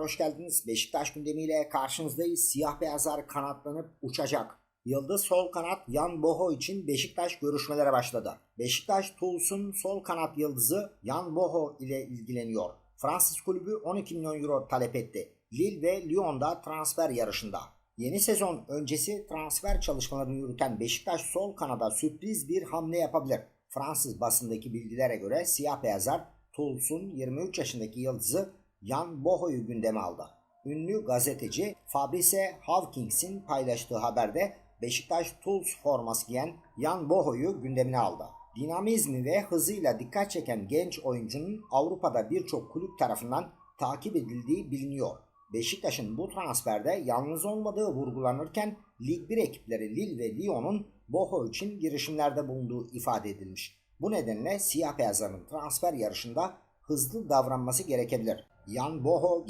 hoş geldiniz. Beşiktaş gündemiyle karşınızdayız. Siyah beyazlar kanatlanıp uçacak. Yıldız sol kanat Yan Boho için Beşiktaş görüşmelere başladı. Beşiktaş Touls'un sol kanat yıldızı Yan Boho ile ilgileniyor. Fransız kulübü 12 milyon euro talep etti. Lille ve Lyon da transfer yarışında. Yeni sezon öncesi transfer çalışmalarını yürüten Beşiktaş sol kanada sürpriz bir hamle yapabilir. Fransız basındaki bilgilere göre siyah beyazlar Touls'un 23 yaşındaki yıldızı Jan Boho'yu gündeme aldı. Ünlü gazeteci Fabrice Hawkins'in paylaştığı haberde Beşiktaş Toulouse forması giyen Jan Boho'yu gündemine aldı. Dinamizmi ve hızıyla dikkat çeken genç oyuncunun Avrupa'da birçok kulüp tarafından takip edildiği biliniyor. Beşiktaş'ın bu transferde yalnız olmadığı vurgulanırken Lig 1 ekipleri Lille ve Lyon'un Boho için girişimlerde bulunduğu ifade edilmiş. Bu nedenle siyah beyazların transfer yarışında hızlı davranması gerekebilir. Jan Boho